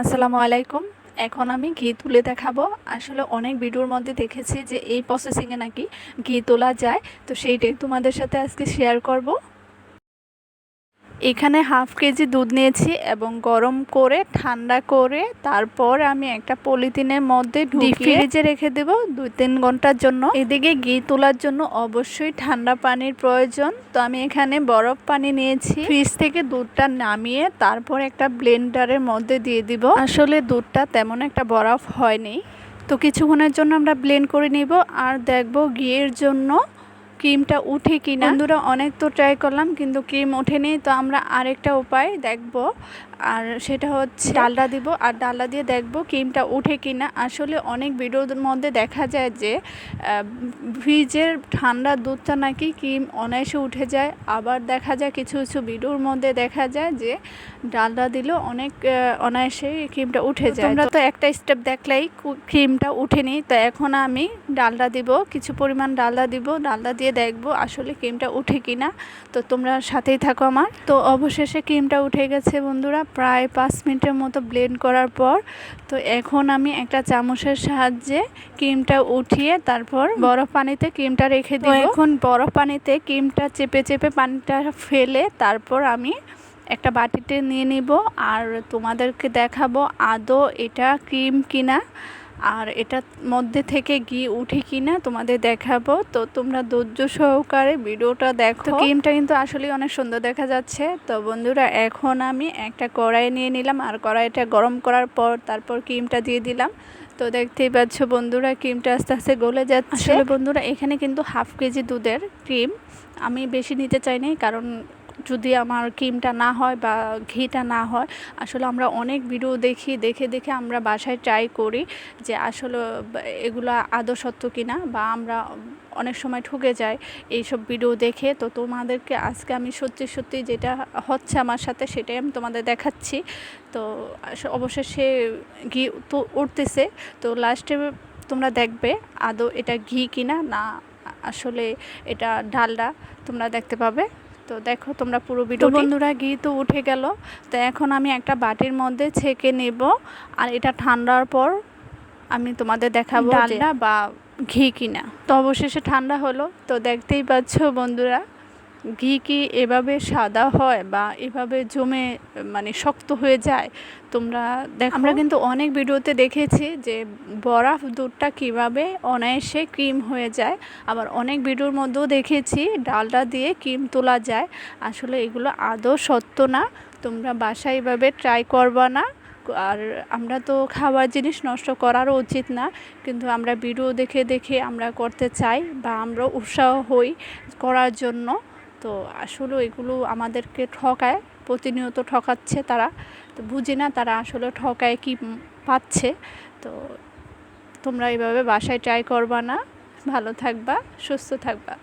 আসসালামু আলাইকুম। এখন আমি ঘি তুলে দেখাবো। আসলে অনেক ভিডিওর মধ্যে দেখেছি যে এই প্রসেসিংয়ে নাকি ঘি তোলা যায়। তো সেইটাই তোমাদের সাথে আজকে শেয়ার করব। এখানে হাফ কেজি দুধ নিয়েছি এবং গরম করে ঠান্ডা করে তারপর আমি একটা পলিথিনের মধ্যে ফ্রিজে রেখে দেব দুই তিন ঘণ্টার জন্য। এদিকে ঘি তোলার জন্য অবশ্যই ঠান্ডা পানির প্রয়োজন। তো আমি এখানে বরফ পানি নিয়েছি। ফ্রিজ থেকে দুধটা নামিয়ে তারপর একটা ব্লেন্ডারের মধ্যে দিয়ে দিব। আসলে দুধটা তেমন একটা বরফ হয়নি। তো কিছুক্ষণের জন্য আমরা ব্লেন্ড করে নিব আর দেখব ঘিয়ের জন্য ক্রিমটা উঠে কিনা। বন্ধুরা, অনেক তো ট্রাই করলাম, কিন্তু ক্রিম ওঠেনি, তো আমরা আরেকটা উপায় দেখব। আর সেটা হচ্ছে ডালডা দিব আর ডালডা দিয়ে দেখব ক্রিমটা উঠে কিনা। আসলে অনেক ভিডিওর মধ্যে দেখা যায় যে ফ্রিজের ঠান্ডা দুধটা নাকি ক্রিম অনায়াসে উঠে যায়। আবার দেখা যায় কিছু কিছু ভিডিওর মধ্যে দেখা যায় যে ডালডা দিলেও অনেক অনায়াসে ক্রিমটা উঠে যায়। তোমরা তো একটা স্টেপ দেখলেই ক্রিমটা উঠেনি তো এখন আমি ডালডা দিব কিছু পরিমাণ ডালডা দিব। ডালডা দিয়ে দেখব আসলে ক্রিমটা উঠে কিনা। তো তোমরা সাথেই থাকো আমার। তো অবশেষে ক্রিমটা উঠে গেছে বন্ধুরা। প্রায় পাঁচ মিনিটের মতো ব্লেন্ড করার পর তো এখন আমি একটা চামচের সাহায্যে ক্রিমটা উঠিয়ে তারপর বরফ পানিতে ক্রিমটা রেখে দিই এখন বরফ পানিতে ক্রিমটা চেপে চেপে পানিটা ফেলে তারপর আমি একটা বাটিতে নিয়ে নিব। আর তোমাদেরকে দেখাবো আদৌ এটা ক্রিম কিনা। আর এটার মধ্যে থেকে ঘি উঠে কিনা তোমাদের দেখাবো। তো তোমরা ধৈর্য সহকারে ভিডিওটা দেখো। ক্রিমটা কিন্তু আসলে অনেক সুন্দর দেখা যাচ্ছে। তো বন্ধুরা এখন আমি একটা কড়াই নিয়ে নিলাম আর কড়াইটা গরম করার পর তারপর ক্রিমটা দিয়ে দিলাম। তো দেখতেই পাচ্ছ বন্ধুরা ক্রিমটা আস্তে আস্তে গলে যাচ্ছে। আসলে বন্ধুরা এখানে কিন্তু হাফ কেজি দুধের ক্রিম আমি বেশি নিতে চাইনি কারণ যদি আমার ক্রিমটা না হয় বা ঘিটা না হয়, আসলে আমরা অনেক ভিডিও দেখি, দেখে দেখে আমরা বাসায় ট্রাই করি যে আসলে এগুলো আদৌ সত্য কিনা বা আমরা অনেক সময় ঠুকে যায় এইসব ভিডিও দেখে। তো তোমাদেরকে আজকে আমি সত্যি সত্যি যেটা হচ্ছে আমার সাথে সেটাই আমি তোমাদের দেখাচ্ছি। তো অবশেষে ঘি তো উঠতেছে। তো লাস্টে তোমরা দেখবে আদৌ এটা ঘি কিনা না আসলে এটা ডালডা তোমরা দেখতে পাবে। তো দেখো তোমরা পুরো ভিডিও বন্ধুরা ঘি তো উঠে গেল। তো এখন আমি একটা বাটির মধ্যে ছেঁকে নেব। আর এটা ঠান্ডার পর আমি তোমাদের দেখাবো ডালটা বা ঘি কিনা। তো অবশেষে ঠান্ডা হলো। তো দেখতেই পাচ্ছ বন্ধুরা। ঘি কি এভাবে সাদা হয় বা এভাবে জমে মানে শক্ত হয়ে যায়? তোমরা দেখ। আমরা কিন্তু অনেক ভিডিওতে দেখেছি যে বরফ দুধটা কীভাবে অনায়াসে ক্রিম হয়ে যায়। আবার অনেক ভিডিওর মধ্যেও দেখেছি ডালটা দিয়ে ক্রিম তোলা যায়। আসলে এগুলো আদৌ সত্য না। তোমরা বাসায় এভাবে ট্রাই করবা না। আর আমরা তো খাবার জিনিস নষ্ট করারও উচিত না। কিন্তু আমরা ভিডিও দেখে দেখে আমরা করতে চাই বা আমরা উৎসাহ হই করার জন্য। তো আসলে এগুলো আমাদেরকে ঠকায়, প্রতিনিয়ত ঠকাচ্ছে তারা। তো বুঝি না তারা আসলে ঠকায় কি পাচ্ছে। তো তোমরা এইভাবে বাসায় ট্রাই করবা না। ভালো থাকবা, সুস্থ থাকবা।